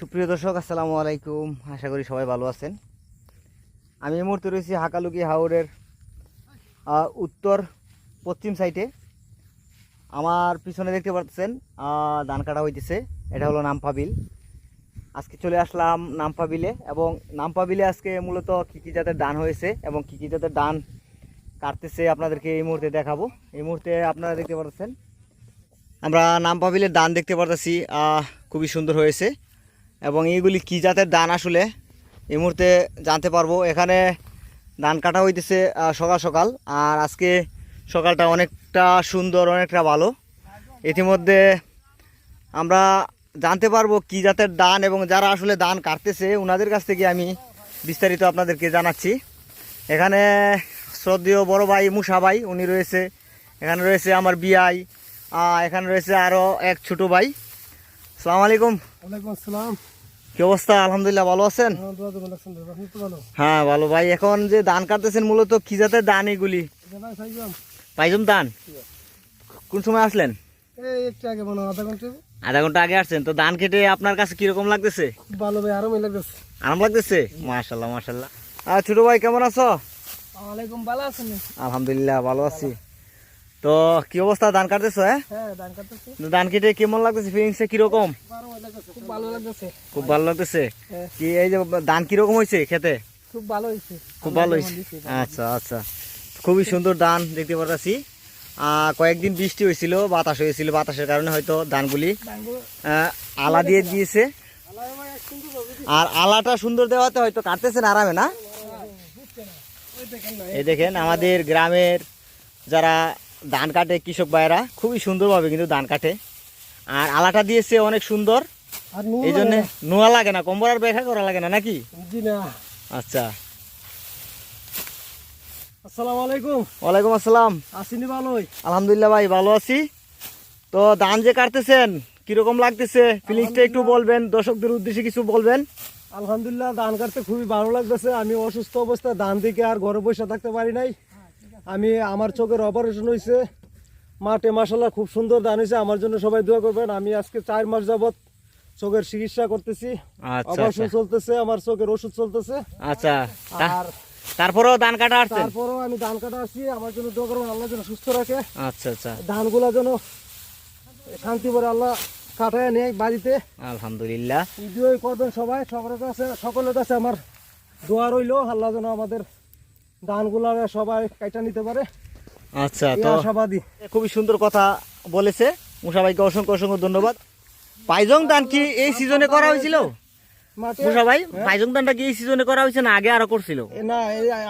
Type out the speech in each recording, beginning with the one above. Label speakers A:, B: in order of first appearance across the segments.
A: সুপ্রিয় দর্শক, আসসালামু আলাইকুম। আশা করি সবাই ভালো আছেন। আমি এই মুহূর্তে রয়েছি হাকালুকি হাওড়ের উত্তর পশ্চিম সাইডে। আমার পিছনে দেখতে পাচ্ছেন ধান কাটা হইতেছে। এটা হলো নাম্পা বিল। আজকে চলে আসলাম নাম্পা বিলে এবং নাম্পা বিলে আজকে মূলত কী কী জাতের ধান হয়েছে এবং কী কী জাতের ধান কাটতেছে আপনাদেরকে এই মুহূর্তে দেখাবো। এই মুহূর্তে আপনারা দেখতে পাচ্ছেন, আমরা নাম্পা বিলের ধান দেখতে পারতেছি খুবই সুন্দর হয়েছে। এবং এইগুলি কী জাতের ধান আসলে? এই মুহূর্তে জানতে পারব। এখানে ধান কাটা হইতেছে সকাল সকাল। আর আজকে সকালটা অনেকটা সুন্দর, অনেকটা ভালো। ইতিমধ্যে আমরা জানতে পারব কী জাতের ধান এবং যারা আসলে ধান কাটতেছে ওনাদের কাছ থেকে আমি বিস্তারিত আপনাদেরকে জানাচ্ছি। এখানে শ্রদ্ধেয় বড় ভাই মুসা ভাই, উনি রয়েছে। এখানে রয়েছে আমার বিআই এখানে রয়েছে আরও এক ছোট ভাই। সালাম আলাইকুম।
B: ওয়ালাইকুম আসসালাম।
A: কি অবস্থা? আলহামদুলিল্লাহ ভালো আছেন?
B: হ্যাঁ, ভালো
A: ভাই। এখন যে ধান কাটতেছেন মূলত কি জাতের ধান এগুলি? পাইজম ধান? কোন সময় আসলেন?
B: আধা
A: ঘণ্টা আগে। আসছেন। তো ধান কেটে আপনার কাছে কীরকম লাগতেছে?
B: ভালো ভাই আরামই লাগতেছে।
A: আরাম লাগতেছে? মাশাল্লাহ মাশাল্লাহ আর ছোট ভাই কেমন আছো?
B: ওয়ালাইকুম ভালো আছেন?
A: আলহামদুলিল্লাহ ভালো আছি। তো কি অবস্থা? ধান কাটতেছো হ্যাঁ?
B: হ্যাঁ ধান
A: কেটে কেমন লাগতেছে? ফিলিংসে কীরকম?
B: খুব ভালো লাগতেছে
A: খুব ভালো লাগতেছে।
B: হ্যাঁ।
A: কি এই যে ধান কীরকম হয়েছে খেতে?
B: খুব ভালো হয়েছে।
A: খুব ভালো হয়েছে? আচ্ছা আচ্ছা। খুবই সুন্দর ধান দেখতে পাচ্ছি আহ, কয়েকদিন বৃষ্টি হয়েছিল বাতাস হয়েছিল। বাতাসের কারণে হয়তো ধানগুলি আলা দিয়ে দিয়েছে। আর আলাটা সুন্দর দেওয়াতে হয়তো কাটতেছেন আরামে না? এই দেখেন আমাদের গ্রামের যারা ধান কাটে কৃষক ভাইয়েরা। খুবই সুন্দরভাবে কিন্তু ধান কাটে। আর আলাটা দিয়েছে অনেক সুন্দর। এই জন্য নোয়া লাগে না কম্বর আর ব্যাখ্যা করা লাগে না নাকি? আচ্ছা।
B: আসসালামু আলাইকুম।
A: ওয়ালাইকুম আসসালাম।
B: আসিনি ভালোই।
A: আলহামদুলিল্লাহ ভাই ভালো আছি। তো ধান যে কাটতেছেন কীরকম লাগতেছে? ফিলিংসটা একটু বলবেন দর্শকদের উদ্দেশ্যে কিছু বলবেন?
B: আলহামদুলিল্লাহ ধান কাটতে খুবই ভালো লাগতেছে। আমি অসুস্থ অবস্থায় ধান দিকে আর ঘরে বসে থাকতে পারি নাই। আমি আমার চোখের অপারেশন হয়েছে মাঠে মাসাল্লাহ খুব সুন্দর ধান হয়েছে আমার জন্য সবাই দোয়া করবেন। আমি আজকে চার মাস যাবত চোখের চিকিৎসা করতেছি।
A: আচ্ছা
B: অপারেশন
A: আচ্ছা।
B: চলতেছে আমার চোখের ওষুধ চলতেছে।
A: আচ্ছা
B: আর
A: তারপরেও ধান কাটা আসছেন?
B: তারপরেও আমি ধান কাটা আসছি। আমার জন্য দোয়া করবেন আল্লাহ যেন সুস্থ রাখে।
A: আচ্ছা আচ্ছা।
B: ধানগুলা যেন শান্তি করে আল্লাহ কাটায় নেয় বাড়িতে।
A: আলহামদুলিল্লাহ।
B: ভিডিও করবেন সবাই। সকলের কাছে সকলের কাছে আমার দোয়া রইল। আল্লাহ যেন আমাদের ধানগুলা সবাই কাটা নিতে পারে।
A: আচ্ছা
B: এই
A: তো খুবই সুন্দর কথা বলেছে। মুসা ভাইকে অসংখ্য অসংখ্য ধন্যবাদ। পাইজং কি এই সিজনে করা হয়েছিল? মুসা ভাই পাইজং ধানটা কি এই সিজনে করা হয়েছে না আগে আরও করছিল?
B: না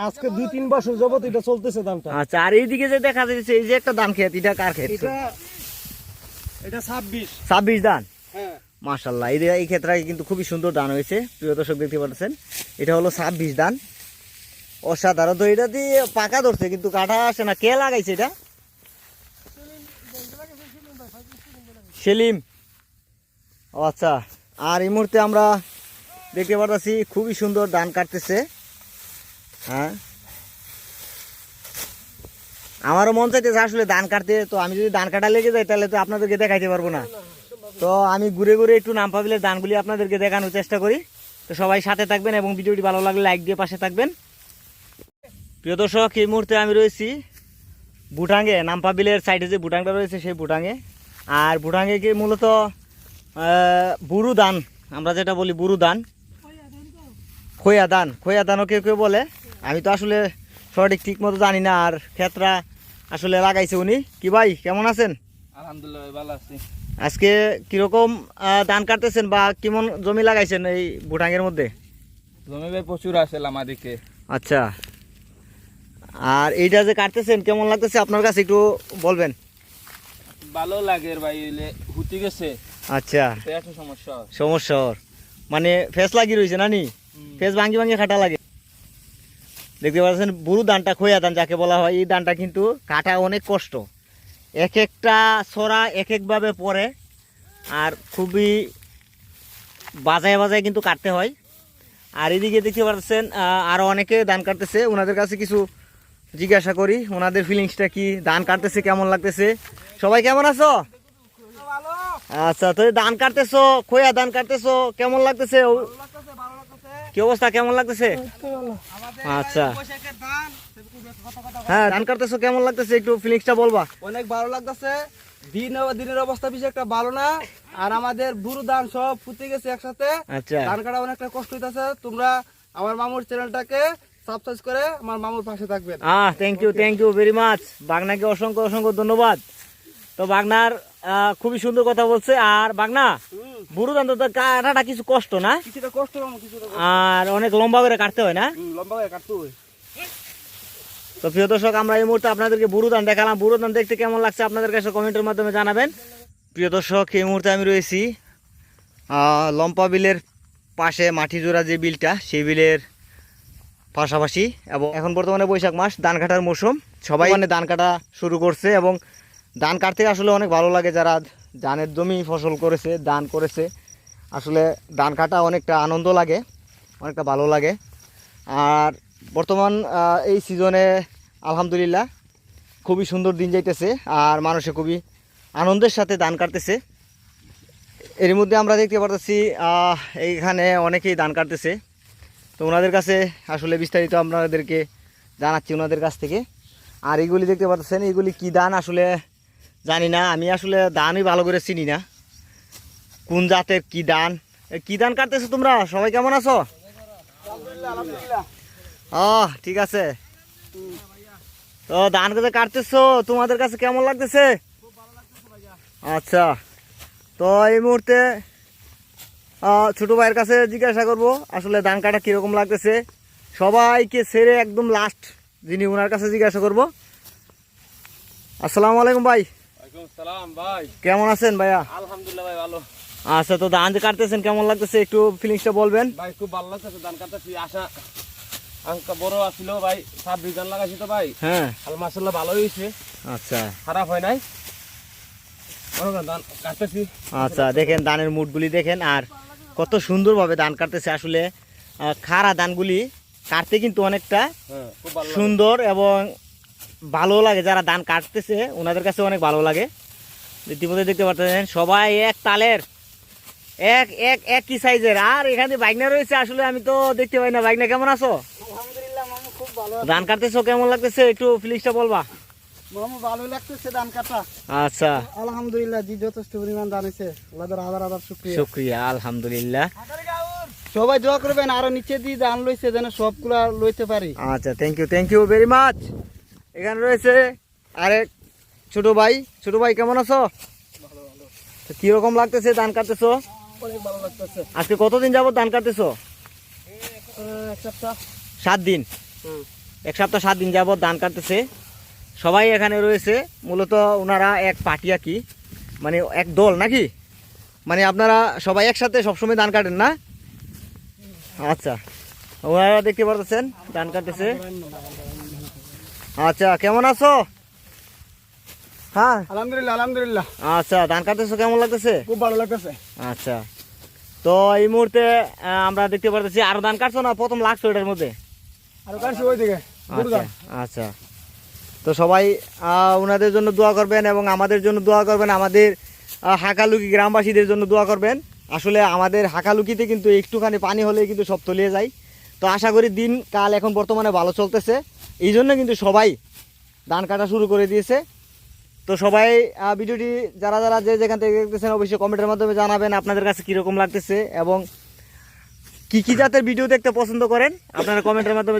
B: আজকে দুই তিন বছর যাবত এটা চলতেছে
A: আচ্ছা আর এইদিকে যে দেখা যাচ্ছে এই যে একটা খেত এটা কার খেত
B: এটা হ্যাঁ।
A: এই এই ক্ষেত্রে কিন্তু খুবই সুন্দর ধান হয়েছে প্রিয় দর্শক দেখতে পাচ্ছেন। এটা হলো ছাব্বিশ ধান। অসাধারণ। তো এটা দিয়ে পাকা ধরছে, কিন্তু কাটা আসে না। কে লাগাইছে এটা? সেলিম। আচ্ছা আর এই মুহূর্তে আমরা দেখতে পাচ্ছি খুবই সুন্দর ধান কাটতেছে। হ্যাঁ। আমারও মন চাইতেছে আসলে ধান কাটতে, তো আমি যদি ধান কাটা লেগে যাই, তাহলে তো আপনাদেরকে দেখাইতে পারব না। তো আমি ঘুরে ঘুরে একটু নাম পাবিলের ধানগুলি আপনাদেরকে দেখানোর চেষ্টা করি। তো সবাই সাথে থাকবেন এবং ভিডিওটি ভালো লাগলে লাইক দিয়ে পাশে থাকবেন। প্রিয় দর্শক এই মুহূর্তে আমি রয়েছি বুটাঙ্গে নামপাবিলের সাইডে যে বুটাংটা রয়েছে সেই বুটাঙ্গে। আর বুটাঙ্গে কি মূলত বুরু ধান আমরা যেটা বলি বুরু ধান খোয়া দান খোয়া ধানও কেউ কেউ বলে। আমি তো আসলে সঠিক ঠিক মতো জানি না আর ক্ষেত্রা আসলে লাগাইছে উনি। কি ভাই কেমন আছেন?
C: আলহামদুলিল্লাহ ভালো আছি।
A: আজকে কীরকম ধান কাটতেছেন বা কেমন জমি লাগাইছেন এই বুটাঙ্গের মধ্যে?
C: জমি ভাই প্রচুর আসেল আমাদেরকে
A: আচ্ছা। আর এইটা যে কাটতেছেন কেমন লাগতেছে? আপনার কাছে একটু বলবেন।
C: ভালো লাগে ভাই হুতি গেছে।
A: আচ্ছা।
C: সমস্যা
A: সমস্যা মানে ফেস লাগি রয়েছে নানি। ফেস ভাঙ্গি ভাঙ্গি কাটা লাগে। দেখতে পাচ্ছেন বুরু ধানটা খোয়া দান যাকে বলা হয় এই ধানটা কিন্তু কাটা অনেক কষ্ট। এক একটা ছড়া এক একভাবে পরে আর খুবই বাজায় বাজায় কিন্তু কাটতে হয়। আর এদিকে দেখতে পাচ্ছেন আহ, আরও অনেকে ধান কাটতেছে। ওনাদের কাছে কিছু জিজ্ঞাসা করি ওনাদের ফিলিংসটা কি? ধান কাটতেছে কেমন লাগতেছে? সবাই কেমন আছো? আচ্ছা তো ধান কাটতেছো খোয়া ধান কাটতেছো কেমন লাগতেছে? কি অবস্থা? কেমন লাগতেছে? আচ্ছা। হ্যাঁ ধান কাটতেছো কেমন লাগতেছে? একটু ফিলিংসটা বলবা।
D: অনেক ভালো লাগতেছে। দিন দিনের অবস্থা বেশি একটা ভালো না। আর আমাদের বুড়ো ধান সব ফুটে গেছে একসাথে।
A: আচ্ছা।
D: ধান কাটা অনেকটা কষ্ট হইতাছে। তোমরা আমার মামুর চ্যানেলটাকে সাবস্ক্রাইব করে আমার মামুর পাশে থাকবেন।
A: আহ thank you thank you very much বাগনাকে অসংখ্য অসংখ্য ধন্যবাদ। তো বাগনার খুবই সুন্দর কথা বলছে। আর বাগনা বুড়ো ধান তো কাটাটা কিছু কষ্ট না?
D: কিছুটা কষ্ট।
A: আর অনেক লম্বা করে কাটতে হয় না?
D: লম্বা করে কাটতে হবে।
A: তো প্রিয় দর্শক আমরা এই মুহূর্তে আপনাদেরকে বুড়ো ধান দেখালাম। বুড়ো ধান দেখতে কেমন লাগছে আপনাদের কাছে কমেন্টের মাধ্যমে জানাবেন। প্রিয় দর্শক এই মুহূর্তে আমি রয়েছি আহ, লম্পা বিলের পাশে মাটি জোড়া যে বিলটা সেই বিলের পাশাপাশি এবং এখন বর্তমানে বৈশাখ মাস, ধান কাটার মৌসুম। সবাই মানে ধান কাটা শুরু করছে এবং ধান কাটতে আসলে অনেক ভালো লাগে যারা ধানের জমি ফসল করেছে দান করেছে। আসলে ধান কাটা অনেকটা আনন্দ লাগে, অনেকটা ভালো লাগে। আর বর্তমান এই সিজনে আলহামদুলিল্লাহ খুবই সুন্দর দিন যাইতেছে আর মানুষে খুবই আনন্দের সাথে ধান কাটতেছে। এর মধ্যে আমরা দেখতে পারতেছি এইখানে অনেকেই ধান কাটতেছে। তো ওনাদের কাছে আসলে বিস্তারিত আপনাদেরকে জানাচ্ছি ওনাদের কাছ থেকে। আর এগুলি দেখতে পাচ্ছেন এগুলি কি ধান আসলে জানি না। আমি আসলে ধানই ভালো করে চিনি না। কোন জাতের কি এ, কি ধান কাটতেছো তোমরা? সবাই কেমন আছো? ও ঠিক আছে। তো ধান কাছে কাটতেছো তোমাদের কাছে কেমন লাগতেছে? আচ্ছা। তো এই মুহূর্তে ছোট ভাইয়ের কাছে জিজ্ঞাসা করব আসলে ধান কাটা কীরকম লাগতেছে? সবাইকে ছেড়ে একদম লাস্ট যিনি ওনার কাছে জিজ্ঞাসা করব। আসসালামু আলাইকুম ভাই। কেমন আছেন ভাইয়া?
C: আলহামদুলিল্লাহ ভাই ভালো।
A: আচ্ছা তো ধান কাটতেছেন কেমন লাগতেছে? একটু ফিলিংসটা বলবেন।
C: ভাই খুব ভালো লাগতেছে ধান কাটতেছি। আশা আঙ্কা বড় আসছিল ভাই ছাব্বিশ ধান লাগাইছি তো ভাই।
A: হ্যাঁ।
C: আল মাসাল্লাহ ভালো হয়েছে
A: আচ্ছা।
C: খারাপ হয় নাই। কাটতেছি।
A: আচ্ছা দেখেন ধানের মুঠগুলি দেখেন আর কত সুন্দরভাবে ধান কাটতেছে আসলে খাড়া ধানগুলি কাটতে কিন্তু অনেকটা
C: হ্যাঁ খুব ভালো লাগে।
A: সুন্দর এবং ভালো লাগে যারা ধান কাটতেছে ওনাদের কাছে অনেক ভালো লাগে। ইতিমধ্যে দেখতে পাচ্ছেন সবাই এক তালের এক এক একই সাইজের। আর এখানে বাইকনা রয়েছে আসলে আমি তো দেখতে পাই না। বাইকনা কেমন আছো?
D: আলহামদুলিল্লাহ খুব ভালো
A: ধান কাটতেছো কেমন লাগতেছে? একটু ফিলিংসটা বলবা।
D: মামু ভালো লাগতেছে ধান কাটা।
A: আচ্ছা।
D: আলহামদুলিল্লাহ জি যথেষ্ট পরিমাণ ধান হয়েছে। আল্লাহর হাজার হাজার শুক্রিয়া।
A: শুক্রিয়া আলহামদুলিল্লাহ।
D: সবাই দোয়া করবেন আরও নিচে দিয়ে ধান লইছে যেন সবগুলা লইতে পারি।
A: আচ্ছা thank you thank you very much এখানে রয়েছে আরেক ছোট ভাই। ছোট ভাই কেমন আছো? কীরকম লাগতেছে ধান কাটতেছো? আজকে কতদিন যাবত ধান কাটতেছো?
D: এক সপ্তাহ।
A: সাত দিন। এক সপ্তাহ সাত দিন যাবত ধান কাটতেছে। সবাই এখানে রয়েছে। মূলত ওনারা এক পাটিয়া কি? মানে এক দল নাকি? মানে আপনারা সবাই একসাথে সবসময় ধান কাটেন না? আচ্ছা। ওনারা দেখতে পারতেছেন ধান কাটতেছে। আচ্ছা কেমন আছো? হ্যাঁ?
D: আলহামদুলিল্লাহ আলহামদুলিল্লাহ।
A: আচ্ছা ধান কাটতেছো কেমন লাগতেছে?
D: খুব ভালো লাগতেছে।
A: আচ্ছা। তো এই মুহূর্তে আমরা দেখতে পারতেছি আরও ধান কাটছো না? প্রথম লাগছো এটার মধ্যে?
D: আর কাছে ওই দিকে
A: আচ্ছা। তো সবাই ওনাদের জন্য দোয়া করবেন এবং আমাদের জন্য দোয়া করবেন, আমাদের হাকালুকি গ্রামবাসীদের জন্য দোয়া করবেন। আসলে আমাদের হাকালুকিতে কিন্তু একটুখানি পানি হলেই কিন্তু সব তলিয়ে যায়। তো আশা করি দিন কাল এখন বর্তমানে ভালো চলতেছে। এই জন্য কিন্তু সবাই ধান কাটা শুরু করে দিয়েছে। তো সবাই ভিডিওটি যারা যারা যে যেখান থেকে দেখতেছেন অবশ্যই কমেন্টের মাধ্যমে জানাবেন আপনাদের কাছে কীরকম লাগতেছে এবং কি কি জাতের ভিডিও দেখতে পছন্দ করেন, আপনারা কমেন্টের মাধ্যমে।